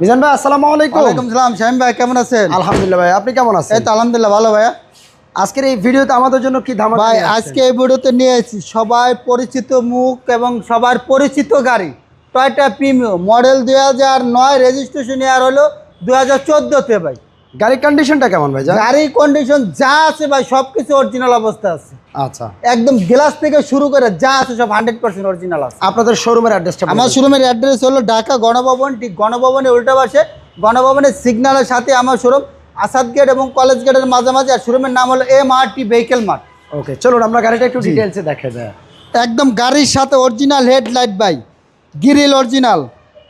মিজান ভাই আসসালামু আলাইকুম। ওয়ালাইকুম সালাম শাহিম ভাই কেমন আছেন? আলহামদুলিল্লাহ ভাই আপনি কেমন আছেন? এই তো আলহামদুলিল্লাহ ভালো ভাইয়া। আজকের এই ভিডিওতে আমাদের জন্য কি ধামাকা ভাই আজকে এই ভিডিওতে নিয়ে এসেছি সবাই পরিচিত মুখ এবং সবার পরিচিত গাড়ি টয়টা প্রিমিয়াম মডেল দুই হাজার নয় রেজিস্ট্রেশন ইয়ার হলো দু হাজার চোদ্দোতে ভাই। গাড়ির কন্ডিশনটা কেমন ভাই গাড়ির কন্ডিশন যা আছে ভাই সব কিছু অরিজিনাল অবস্থা আছে। আচ্ছা। একদম গ্লাস থেকে শুরু করে যা আছে সব হান্ড্রেড পার্সেন্ট অরিজিনাল আছে। আপনাদের শোরুমের অ্যাড্রেসটা আমার শোরুমের অ্যাড্রেস হলো ঢাকা গণভবন ঠিক গণভবনের উল্টা পাশে। গণভবনের সিগন্যালের সাথে আমার শোরুম আসাদ গেট এবং কলেজ গেটের মাঝামাঝি আর শোরুমের নাম হলো M R T vehicle mart okay চলুন আমরা গাড়িটা একটু ডিটেলসে দেখে দেয় একদম গাড়ির সাথে original headlight by grill original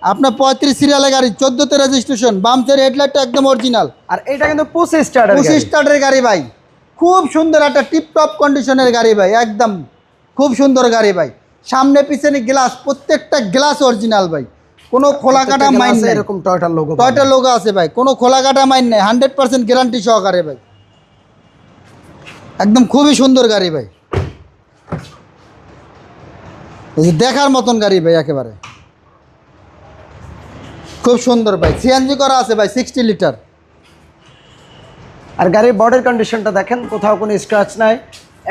আপনার পঁয়ত্রিশ সিরিয়ালের গাড়ি চোদ্দোতে রেজিস্ট্রেশন বামসের হেডলাইটটা একদম অরিজিনাল আর এটা কিন্তু পঁচিশ স্টার্টার পঁচিশ স্টার্টের গাড়ি ভাই। খুব সুন্দর একটা টিপ টপ কন্ডিশনের গাড়ি ভাই একদম খুব সুন্দর গাড়ি ভাই। সামনে পিছনে গ্লাস প্রত্যেকটা গ্লাস অরিজিনাল ভাই। কোনো খোলা কাটা মাইন নেই। এরকম টয়টার লোগো টয়টা লোগো আছে ভাই কোনো খোলা কাটা মাইন নেই হান্ড্রেড পার্সেন্ট গ্যারান্টি সহকারে ভাই। একদম খুবই সুন্দর গাড়ি ভাই। দেখার মতন গাড়ি ভাই একেবারে। খুব সুন্দর ভাই। সিএনজি করা আছে ভাই সিক্সটি লিটার আর গাড়ির বডির কন্ডিশনটা দেখেন কোথাও কোনো স্ক্র্যাচ নাই।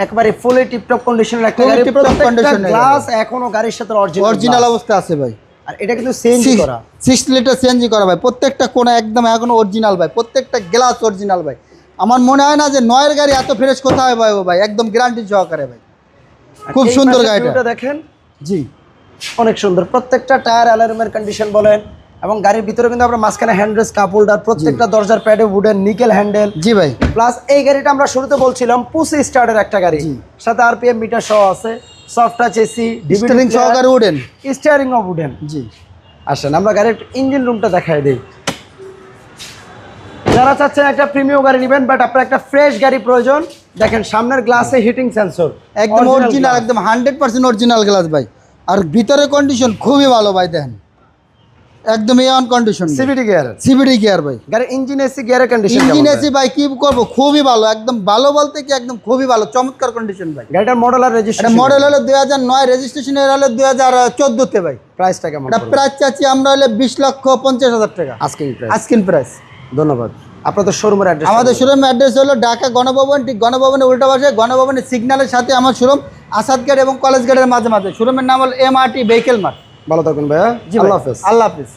একবারে ফুলি টিপটপ কন্ডিশনের একটা গাড়ি tip-top প্রত্যেকটা গ্লাস এখনও গাড়ির সাথে অরিজিনাল অরিজিনাল অবস্থা আছে ভাই। আর এটা কিন্তু সিএনজি করা। সিক্সটি লিটার সিএনজি করা ভাই। প্রত্যেকটা কোনা একদম এখনও অরিজিনাল ভাই। প্রত্যেকটা গ্লাস অরিজিনাল ভাই। আমার মনে হয় না যে নয়ের গাড়ি এত ফ্রেশ কোথায় ভাই ও ভাই। একদম গ্যারান্টি সহকারে ভাই। খুব সুন্দর গাড়িটা। দেখেন। জি। অনেক সুন্দর। প্রত্যেকটা টায়ার অ্যালার্মের কন্ডিশন বলেন এবং গাড়ির ভিতরে কিন্তু আমরা মাঝখানে হ্যান্ড্রেস কাপ হোল্ডার প্রত্যেকটা দরজার প্যাডে উডেন নিকেল হ্যান্ডেল জি ভাই। প্লাস এই গাড়িটা আমরা শুরুতে বলছিলাম পুসি স্টার্টের একটা গাড়ি। সাথে আরপিএম মিটার সহ আছে সফট টাচ এসি স্টিয়ারিং সহকারে উডেন স্টিয়ারিং অফ উডেন জি। আসেন আমরা গাড়ির ইঞ্জিন রুমটা দেখাই দিই। যারা চাচ্ছেন একটা প্রিমিয়াম গাড়ি নেবেন বাট আপনার একটা ফ্রেশ গাড়ি প্রয়োজন দেখেন সামনের গ্লাসে হিটিং সেন্সর একদম অরিজিনাল একদম হান্ড্রেড পার্সেন্ট অরিজিনাল গ্লাস ভাই। আর ভিতরে কন্ডিশন খুবই ভালো ভাই দেখেন। একদম A one condition CVT gear CVT gear ভাই। গাড়ির ইঞ্জিন এসি গিয়ারের কন্ডিশন ইঞ্জিন এসি ভাই? কি করব? খুবই ভালো একদম ভালো বলতে কি একদম খুবই ভালো চমৎকার কন্ডিশন ভাই। গাড়িটার মডেল আর রেজিস্ট্রেশন মডেল হলো দুই হাজার নয় রেজিস্ট্রেশন হলো দুই হাজার চোদ্দোতে ভাই। প্রাইসটা কেমন এটা প্রাইস চাচ্ছি আমরা হলে বিশ লক্ষ পঞ্চাশ হাজার টাকা। আজকে প্রাইস আজকিন প্রাইস ধন্যবাদ। আপনাদের শোরুমের অ্যাড্রেস আমাদের শোরুম অ্যাড্রেস হলো ঢাকা গণভবন ঠিক গণভবনের উল্টা পাশে গণভবনের সিগন্যালের সাথে আমার শোরুম আসাদ গেট এবং কলেজ গেটের মাঝে মাঝে। শোরুমের নাম হলো M R T vehicle mart ভালো থাকুন ভাইয়া। আল্লাহ হাফেজ। আল্লাহ হাফিজ।